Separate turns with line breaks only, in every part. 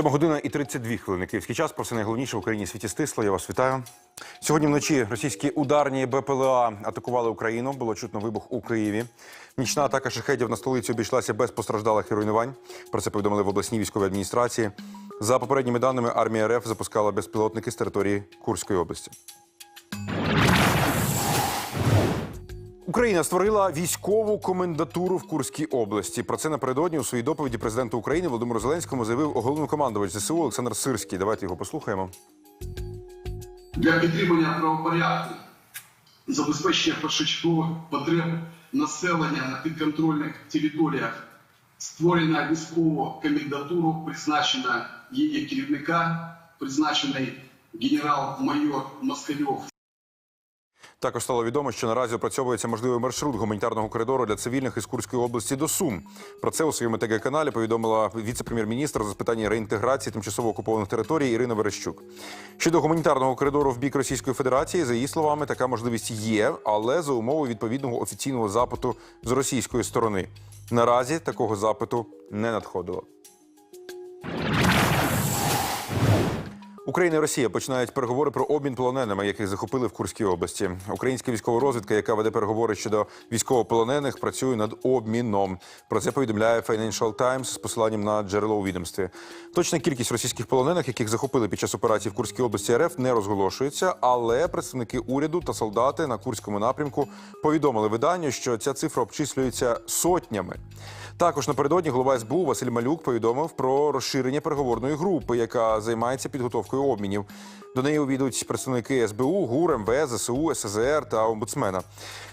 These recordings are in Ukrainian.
Сьома година і 32 хвилини. Київський час. Про все найголовніше в Україні світі стисло. Я вас вітаю. Сьогодні вночі російські ударні БПЛА атакували Україну. Було чутно вибух у Києві. Нічна атака шахедів на столицю обійшлася без постраждалих і руйнувань. Про це повідомили в обласній військовій адміністрації. За попередніми даними, армія РФ запускала безпілотники з території Курської області. Україна створила військову комендатуру в Курській області. Про це напередодні у своїй доповіді президенту України Володимиру Зеленському заявив головнокомандувач ЗСУ Олександр Сирський. Давайте його послухаємо.
для підтримання правопорядку, забезпечення першочергових потреб населення на підконтрольних територіях, створена військова комендатуру, призначена її керівника, призначений генерал-майор Москальов
Також стало відомо, що наразі опрацьовується можливий маршрут гуманітарного коридору для цивільних із Курської області до Сум. Про це у своєму ТГ-каналі повідомила віце-прем'єр-міністр з питання реінтеграції тимчасово окупованих територій Ірина Верещук. Щодо гуманітарного коридору в бік Російської Федерації, за її словами, така можливість є, але за умови відповідного офіційного запиту з російської сторони. Наразі такого запиту не надходило. Україна і Росія починають переговори про обмін полоненими, яких захопили в Курській області. Українська військова розвідка, яка веде переговори щодо військовополонених, працює над обміном. Про це повідомляє Financial Times з посиланням на джерело у відомстві. Точна кількість російських полонених, яких захопили під час операції в Курській області РФ, не розголошується. Але представники уряду та солдати на курському напрямку повідомили виданню, що ця цифра обчислюється сотнями. Також напередодні голова СБУ Василь Малюк повідомив про розширення переговорної групи, яка займається підготовкою обмінів. До неї увійдуть представники СБУ, ГУР, МВС, ЗСУ, СЗР та омбудсмена.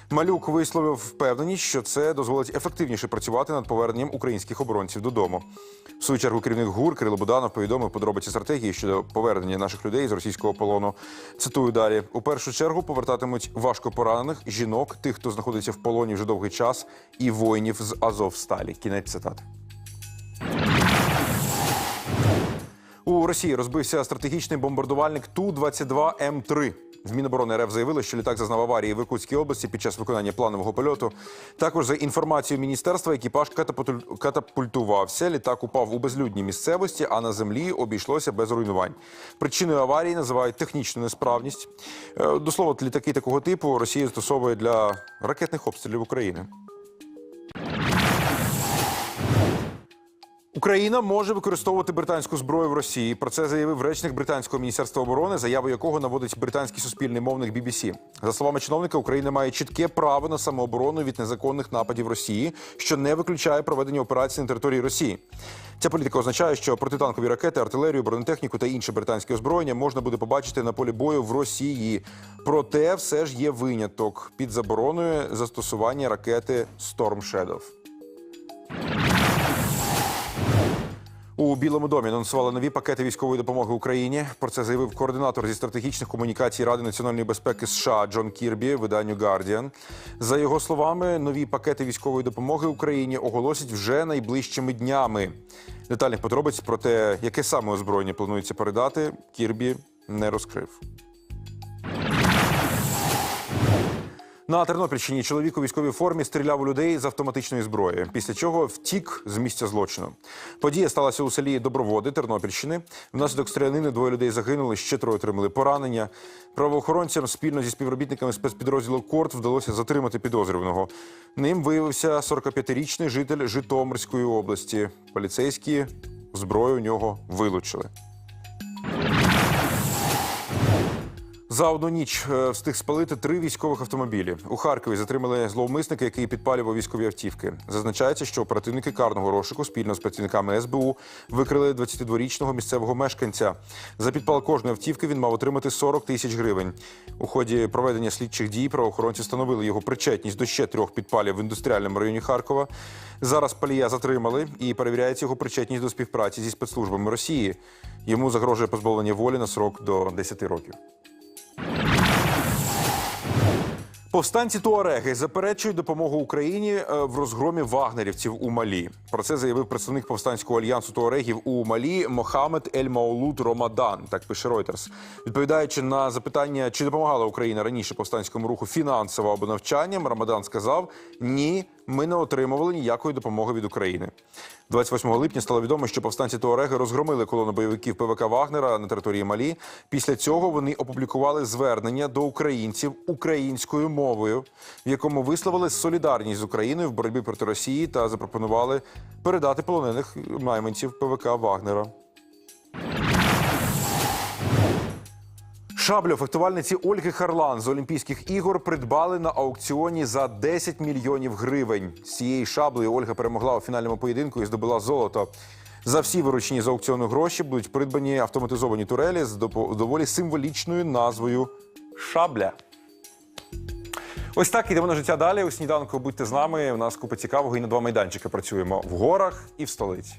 Малюк висловив впевненість, що це дозволить ефективніше працювати над поверненням українських оборонців додому. В свою чергу керівник ГУР Кирило Буданов повідомив подробиці стратегії щодо повернення наших людей з російського полону. Цитую далі: у першу чергу повертатимуть важко поранених жінок, тих, хто знаходиться в полоні вже довгий час, і воїнів з Азовсталі. Кінець цитати. У Росії розбився стратегічний бомбардувальник Ту-22 М3. В Міноборони РФ заявили, що літак зазнав аварії в Иркутській області під час виконання планового польоту. Також за інформацією міністерства, екіпаж катапультувався. Літак упав у безлюдній місцевості, а на землі обійшлося без руйнувань. Причиною аварії називають технічну несправність. Е, До слова, літаки такого типу Росія застосовує для ракетних обстрілів України. Україна може використовувати британську зброю в Росії. Про це заявив речник британського міністерства оборони, заяву якого наводить британський суспільний мовник BBC. За словами чиновника, Україна має чітке право на самооборону від незаконних нападів Росії, що не виключає проведення операцій на території Росії. Ця політика означає, що протитанкові ракети, артилерію, бронетехніку та інше британське озброєння можна буде побачити на полі бою в Росії. Проте все ж є виняток під забороною застосування ракети Storm Shadow. У Білому домі анонсували нові пакети військової допомоги Україні. Про це заявив координатор зі стратегічних комунікацій Ради національної безпеки США Джон Кірбі виданню Guardian. За його словами, нові пакети військової допомоги Україні оголосять вже найближчими днями. Детальних подробиць про те, яке саме озброєння планується передати, Кірбі не розкрив. На Тернопільщині чоловік у військовій формі стріляв у людей з автоматичної зброї, після чого втік з місця злочину. Подія сталася у селі Доброводи Тернопільщини. Внаслідок стрілянини двоє людей загинули, ще троє отримали поранення. Правоохоронцям спільно зі співробітниками спецпідрозділу Корт вдалося затримати підозрюваного. Ним виявився 45-річний житель Житомирської області. Поліцейські зброю у нього вилучили. За одну ніч е, встиг спалити три військових автомобілі. У Харкові затримали зловмисника, який підпалював військові автівки. Зазначається, що оперативники карного розшуку спільно з працівниками СБУ викрили 22-річного місцевого мешканця. За підпал кожної автівки він мав отримати 40 тисяч гривень. У ході проведення слідчих дій правоохоронці встановили його причетність до ще трьох підпалів в індустріальному районі Харкова. Зараз палія затримали і перевіряється його причетність до співпраці зі спецслужбами Росії. Йому загрожує позбавлення волі на срок до 10 років. Повстанці Туареги заперечують допомогу Україні е, в розгромі вагнерівців у Малі. Про це заявив представник повстанського альянсу Туарегів у Малі Мохамед Ель Маулут Ромадан. Так пише Reuters. Відповідаючи на запитання, чи допомагала Україна раніше повстанському руху фінансово або навчанням, Ромадан сказав: ні, ми не отримували ніякої допомоги від України. 28 липня стало відомо, що повстанці Туареги розгромили колону бойовиків ПВК Вагнера на території Малі. Після цього вони опублікували звернення до українців українською мовою, в якому висловили солідарність з Україною в боротьбі проти Росії та запропонували передати полонених найманців ПВК Вагнера. Шаблю фехтувальниці Ольги Харлан з Олімпійських ігор придбали на аукціоні за 10 мільйонів гривень. З цією шаблею Ольга перемогла у фінальному поєдинку і здобула золото. За всі виручені з аукціону гроші будуть придбані автоматизовані турелі з доволі символічною назвою Шабля. Ось так ідемо на життя далі. У сніданку будьте з нами. У нас купа цікавого і на два майданчики працюємо в горах і в столиці.